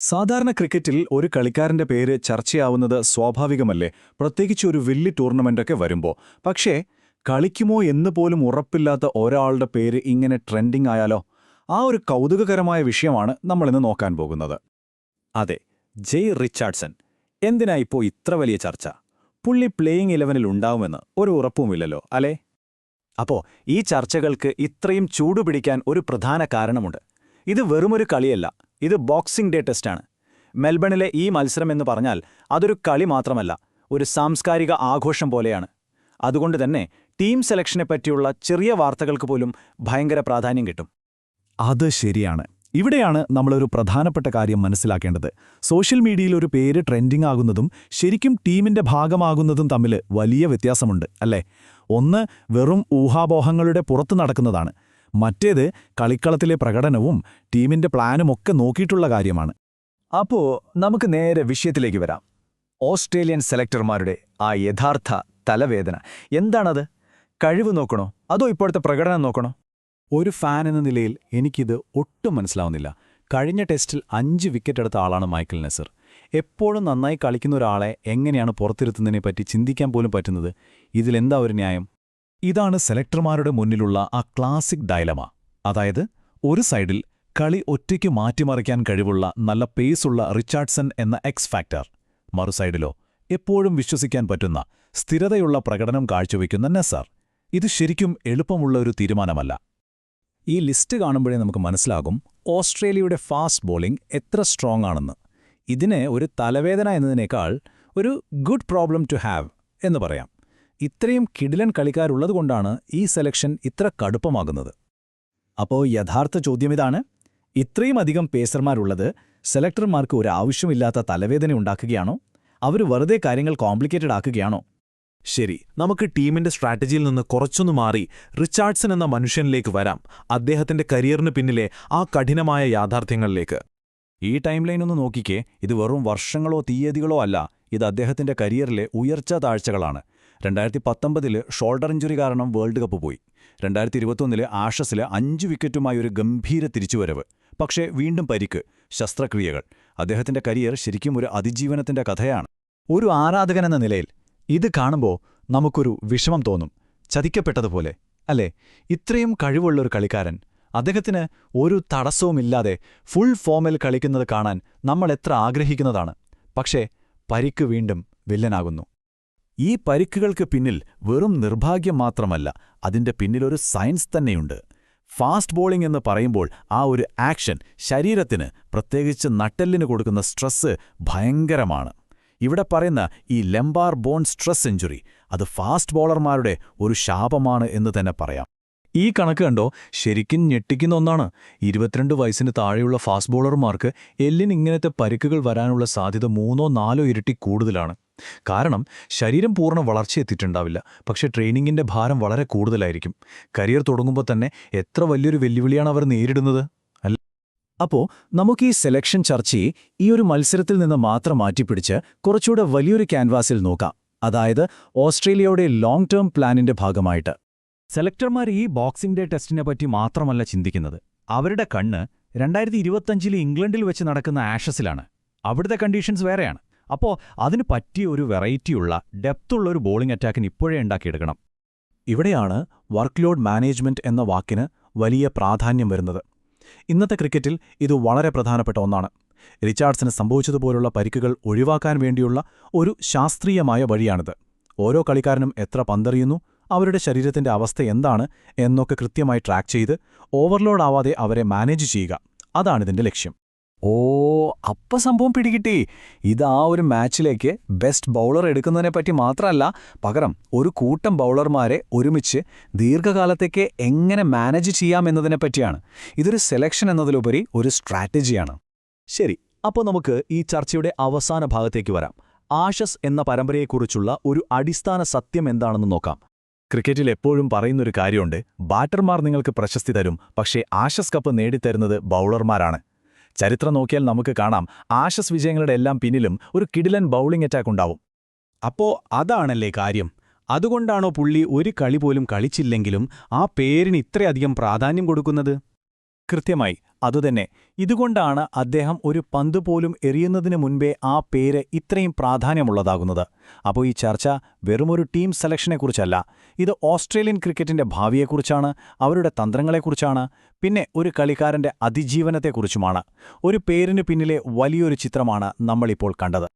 സാധാരണ ക്രിക്കറ്റിൽ ഒരു കളിക്കാരന്റെ പേര് ചർച്ചയാവുന്നത് സ്വാഭാവികമല്ലേ? പ്രത്യേകിച്ച് ഒരു വലിയ ടൂർണമെന്റൊക്കെ വരുമ്പോൾ പക്ഷേ കളിക്കുമോ എന്ന് പോലും ഉറപ്പില്ലാത്ത ഒരാളുടെ പേര് ഇങ്ങനെ ട്രെൻഡിംഗ് ആയാലോ? ആ ഒരു കൗതുകകരമായ വിഷയമാണ് നമ്മളിന്ന് നോക്കാൻ പോകുന്നത്. അതെ ജെയ് റിച്ചാർഡ്സൺ. എന്തിനാ ഇപ്പോൾ ഇത്ര വലിയ ചർച്ച? പുള്ളി പ്ലേയിങ് ഇലവനിൽ ഉണ്ടാവുമെന്ന് ഒരു ഉറപ്പുമില്ലല്ലോ അല്ലേ? അപ്പോ ഈ ചർച്ചകൾക്ക് ഇത്രയും ചൂടുപിടിക്കാൻ ഒരു പ്രധാന കാരണമുണ്ട്. ഇത് വെറുമൊരു കളിയല്ല. ഇത് ബോക്സിംഗ് ഡേ ടെസ്റ്റാണ്. മെൽബണിലെ ഈ മത്സരം എന്ന് പറഞ്ഞാൽ അതൊരു കളി മാത്രമല്ല ഒരു സാംസ്കാരിക ആഘോഷം പോലെയാണ്. അതുകൊണ്ട് തന്നെ ടീം സെലക്ഷനെ പറ്റിയുള്ള ചെറിയ വാർത്തകൾക്ക് പോലും ഭയങ്കര പ്രാധാന്യം കിട്ടും. അത് ശരിയാണ്. ഇവിടെയാണ് നമ്മളൊരു പ്രധാനപ്പെട്ട കാര്യം മനസ്സിലാക്കേണ്ടത്. സോഷ്യൽ മീഡിയയിൽ ഒരു പേര് ട്രെൻഡിംഗ് ആകുന്നതും ശരിക്കും ടീമിന്റെ ഭാഗമാകുന്നതും തമ്മിൽ വലിയ വ്യത്യാസമുണ്ട് അല്ലേ? ഒന്ന് വെറും ഊഹാപോഹങ്ങളുടെ പുറത്തു നടക്കുന്നതാണ്. മറ്റേത് കളിക്കളത്തിലെ പ്രകടനവും ടീമിന്റെ പ്ലാനുമൊക്കെ നോക്കിയിട്ടുള്ള കാര്യമാണ്. അപ്പോ നമുക്ക് നേരെ വിഷയത്തിലേക്ക് വരാം. ഓസ്ട്രേലിയൻ സെലക്ടർമാരുടെ ആ യഥാർത്ഥ തലവേദന. എന്താണത്? കഴിവ് നോക്കണോ? അതോ ഇപ്പോഴത്തെ പ്രകടനം നോക്കണോ? ഒരു ഫാൻ എന്ന നിലയിൽ എനിക്കിത് ഒട്ടും മനസ്സിലാവുന്നില്ല. കഴിഞ്ഞ ടെസ്റ്റിൽ അഞ്ച് വിക്കറ്റ് എടുത്ത ആളാണ് മൈക്കിൾ നെസർ എപ്പോഴും നന്നായി കളിക്കുന്ന ഒരാളെ എങ്ങനെയാണ് പുറത്തിരുത്തുന്നതിനെ പറ്റി ചിന്തിക്കാൻ പോലും പറ്റുന്നത്? ഇതിലെന്താ ഒരു ന്യായം? ഇതാണ് സെലക്ടർമാരുടെ മുന്നിലുള്ള ആ ക്ലാസിക് ഡയലമ. അതായത് ഒരു സൈഡിൽ കളി ഒറ്റയ്ക്ക് മാറ്റിമറിക്കാൻ കഴിവുള്ള നല്ല പേസുള്ള റിച്ചാർഡ്സൺ എന്ന എക്സ് ഫാക്ടർ മറുസൈഡിലോ എപ്പോഴും വിശ്വസിക്കാൻ പറ്റുന്ന സ്ഥിരതയുള്ള പ്രകടനം കാഴ്ചവെക്കുന്ന നെസർ ഇത് ശരിക്കും എളുപ്പമുള്ള ഒരു തീരുമാനമല്ല. ഈ ലിസ്റ്റ് കാണുമ്പോഴേ നമുക്ക് മനസ്സിലാകും ഓസ്ട്രേലിയയുടെ ഫാസ്റ്റ് ബോളിംഗ് എത്ര സ്ട്രോങ് ആണെന്ന്. ഇതിനെ ഒരു തലവേദന എന്നതിനേക്കാൾ ഒരു ഗുഡ് പ്രോബ്ലം ടു ഹാവ് എന്ന് പറയാം. ഇത്രയും കിടിലൻ കളിക്കാരുള്ളതുകൊണ്ടാണ് ഈ സെലക്ഷൻ ഇത്ര കടുപ്പമാകുന്നത്. അപ്പോൾ യഥാർത്ഥ ചോദ്യമിതാണ് ഇത്രയും അധികം പേസർമാരുള്ളത് സെലക്ടർമാർക്ക് ഒരു ആവശ്യമില്ലാത്ത തലവേദന ഉണ്ടാക്കുകയാണോ? അവർ വെറുതെ കാര്യങ്ങൾ കോംപ്ലിക്കേറ്റഡ് ആക്കുകയാണോ? ശരി നമുക്ക് ടീമിന്റെ സ്ട്രാറ്റജിയിൽ നിന്ന് കുറച്ചൊന്നു മാറി റിച്ചാർഡ്സൺ എന്ന മനുഷ്യനിലേക്ക് വരാം അദ്ദേഹത്തിന്റെ കരിയറിന് പിന്നിലെ ആ കഠിനമായ യാഥാർത്ഥ്യങ്ങളിലേക്ക്. ഈ ടൈം ലൈനൊന്ന് നോക്കിക്കേ ഇത് വെറും വർഷങ്ങളോ തീയതികളോ അല്ല ഇത് അദ്ദേഹത്തിന്റെ കരിയറിലെ ഉയർച്ച താഴ്ചകളാണ്. രണ്ടായിരത്തി പത്തൊമ്പതിൽ ഷോൾഡർ ഇഞ്ചുറി കാരണം വേൾഡ് കപ്പ് പോയി. രണ്ടായിരത്തി ഇരുപത്തൊന്നിലെ ആഷസിലെ അഞ്ച് വിക്കറ്റുമായി ഒരു ഗംഭീര തിരിച്ചുവരവ്. പക്ഷേ വീണ്ടും പരിക്ക് ശസ്ത്രക്രിയകൾ. അദ്ദേഹത്തിന്റെ കരിയർ ശരിക്കും ഒരു അതിജീവനത്തിന്റെ കഥയാണ്. ഒരു ആരാധകനെന്ന നിലയിൽ ഇത് കാണുമ്പോൾ നമുക്കൊരു വിഷമം തോന്നും. ചതിക്കപ്പെട്ടതുപോലെ അല്ലേ? ഇത്രയും കഴിവുള്ളൊരു കളിക്കാരൻ അദ്ദേഹത്തിന് ഒരു തടസ്സവുമില്ലാതെ ഫുൾ ഫോമിൽ കളിക്കുന്നത് കാണാൻ നമ്മൾ എത്ര ആഗ്രഹിക്കുന്നതാണ്. പക്ഷേ പരിക്ക് വീണ്ടും വില്ലനാകുന്നു. ഈ പരിക്കുകൾക്ക് പിന്നിൽ വെറും നിർഭാഗ്യം മാത്രമല്ല അതിന്റെ പിന്നിലൊരു സയൻസ് തന്നെയുണ്ട്. ഫാസ്റ്റ് ബോളിംഗ് എന്ന് പറയുമ്പോൾ ആ ഒരു ആക്ഷൻ ശരീരത്തിന് പ്രത്യേകിച്ച് നട്ടെല്ലിന് കൊടുക്കുന്ന സ്ട്രെസ് ഭയങ്കരമാണ്. ഇവിടെ പറയുന്ന ഈ ലെംബാർ ബോൺ സ്ട്രെസ് സെഞ്ചുറി അത് ഫാസ്റ്റ് ബോളർമാരുടെ ഒരു ശാപമാണ് എന്ന് തന്നെ പറയാം. ഈ കണക്ക് കണ്ടോ? ശരിക്കും ഞെട്ടിക്കുന്ന ഒന്നാണ്. ഇരുപത്തിരണ്ട് വയസ്സിന് താഴെയുള്ള ഫാസ്റ്റ് ബോളർമാർക്ക് എല്ലിന് ഇങ്ങനത്തെ പരിക്കുകൾ വരാനുള്ള സാധ്യത മൂന്നോ നാലോ ഇരട്ടി കൂടുതലാണ്. കാരണം ശരീരം പൂർണ വളർച്ചയെത്തിയിട്ടുണ്ടാവില്ല പക്ഷേ ട്രെയിനിങ്ങിന്റെ ഭാരം വളരെ കൂടുതലായിരിക്കും. കരിയർ തുടങ്ങുമ്പോൾ തന്നെ എത്ര വലിയൊരു വെല്ലുവിളിയാണ് അവർ നേരിടുന്നത്? അല്ല. അപ്പോൾ നമുക്ക് ഈ സെലക്ഷൻ ചർച്ചയെ ഈ ഒരു മത്സരത്തിൽ നിന്ന് മാത്രം മാറ്റിപ്പിടിച്ച് കുറച്ചുകൂടെ വലിയൊരു ക്യാൻവാസിൽ നോക്കാം. അതായത് ഓസ്ട്രേലിയയുടെ ലോങ് ടേം പ്ലാനിന്റെ ഭാഗമായിട്ട്. സെലക്ടർമാർ ഈ ബോക്സിംഗ് ഡേ ടെസ്റ്റിനെ പറ്റി മാത്രമല്ല ചിന്തിക്കുന്നത്. അവരുടെ കണ്ണ് രണ്ടായിരത്തി ഇരുപത്തഞ്ചിൽ ഇംഗ്ലണ്ടിൽ വെച്ച് നടക്കുന്ന ആഷസിലാണ്. അവിടുത്തെ കണ്ടീഷൻസ് വേറെയാണ്. അപ്പോൾ അതിന് പറ്റിയ ഒരു വെറൈറ്റിയുള്ള ഡെപ്തുള്ള ഒരു ബോളിംഗ് അറ്റാക്കിന് ഇപ്പോഴേ ഉണ്ടാക്കിയെടുക്കണം. ഇവിടെയാണ് വർക്ക് ലോഡ് മാനേജ്മെന്റ് എന്ന വാക്കിന് വലിയ പ്രാധാന്യം വരുന്നത്. ഇന്നത്തെ ക്രിക്കറ്റിൽ ഇത് വളരെ പ്രധാനപ്പെട്ട ഒന്നാണ്. റിച്ചാർഡ്സിന് സംഭവിച്ചതുപോലുള്ള പരിക്കുകൾ ഒഴിവാക്കാൻ വേണ്ടിയുള്ള ഒരു ശാസ്ത്രീയമായ വഴിയാണിത്. ഓരോ കളിക്കാരനും എത്ര പന്തെറിയുന്നു അവരുടെ ശരീരത്തിന്റെ അവസ്ഥ എന്താണ് എന്നൊക്കെ കൃത്യമായി ട്രാക്ക് ചെയ്ത് ഓവർലോഡ് ആവാതെ അവരെ മാനേജ് ചെയ്യുക. അതാണിതിന്റെ ലക്ഷ്യം. ഓ അപ്പ സംഭവം പിടികിട്ടി. ഇത് ആ ഒരു മാച്ചിലേക്ക് ബെസ്റ്റ് ബൗളർ എടുക്കുന്നതിനെപ്പറ്റി മാത്രമല്ല പകരം ഒരു കൂട്ടം ബൗളർമാരെ ഒരുമിച്ച് ദീർഘകാലത്തേക്ക് എങ്ങനെ മാനേജ് ചെയ്യാമെന്നതിനെപ്പറ്റിയാണ് ഇതൊരു സെലക്ഷൻ എന്നതിലുപരി ഒരു സ്ട്രാറ്റജിയാണ് ശരി അപ്പോൾ നമുക്ക് ഈ ചർച്ചയുടെ അവസാന ഭാഗത്തേക്ക് വരാം. ആഷസ് എന്ന പരമ്പരയെക്കുറിച്ചുള്ള ഒരു അടിസ്ഥാന സത്യം എന്താണെന്ന് നോക്കാം. ക്രിക്കറ്റിൽ എപ്പോഴും പറയുന്നൊരു കാര്യമുണ്ട് ബാറ്റർമാർ നിങ്ങൾക്ക് പ്രശസ്തി തരും പക്ഷേ ആഷസ് കപ്പ് നേടിത്തരുന്നത് ബൗളർമാരാണ്. ചരിത്രം നോക്കിയാൽ നമുക്ക് കാണാം ആഷസ് വിജയങ്ങളുടെ എല്ലാം പിന്നിലും ഒരു കിടിലൻ ബൗളിംഗ് അറ്റാക്ക് ഉണ്ടാവും. അപ്പോ അതാണല്ലേ കാര്യം? അതുകൊണ്ടാണോ പുള്ളി ഒരു കളി പോലും കളിച്ചില്ലെങ്കിലും ആ പേരിന് ഇത്രയധികം പ്രാധാന്യം കൊടുക്കുന്നത്? കൃത്യമായി അതുതന്നെ ഇതുകൊണ്ടാണ് അദ്ദേഹം ഒരു പന്ത് പോലും എറിയുന്നതിന് മുൻപേ ആ പേര് ഇത്രയും പ്രാധാന്യമുള്ളതാകുന്നത്. അപ്പോൾ ഈ ചർച്ച വെറുമൊരു ടീം സെലക്ഷനെക്കുറിച്ചല്ല ഇത് ഓസ്ട്രേലിയൻ ക്രിക്കറ്റിന്റെ ഭാവിയെക്കുറിച്ചാണ് അവരുടെ തന്ത്രങ്ങളെക്കുറിച്ചാണ് പിന്നെ ഒരു കളിക്കാരന്റെ അതിജീവനത്തെക്കുറിച്ചുമാണ്. ഒരു പേരിന് പിന്നിലെ വലിയൊരു ചിത്രമാണ് നമ്മളിപ്പോൾ കണ്ടത്.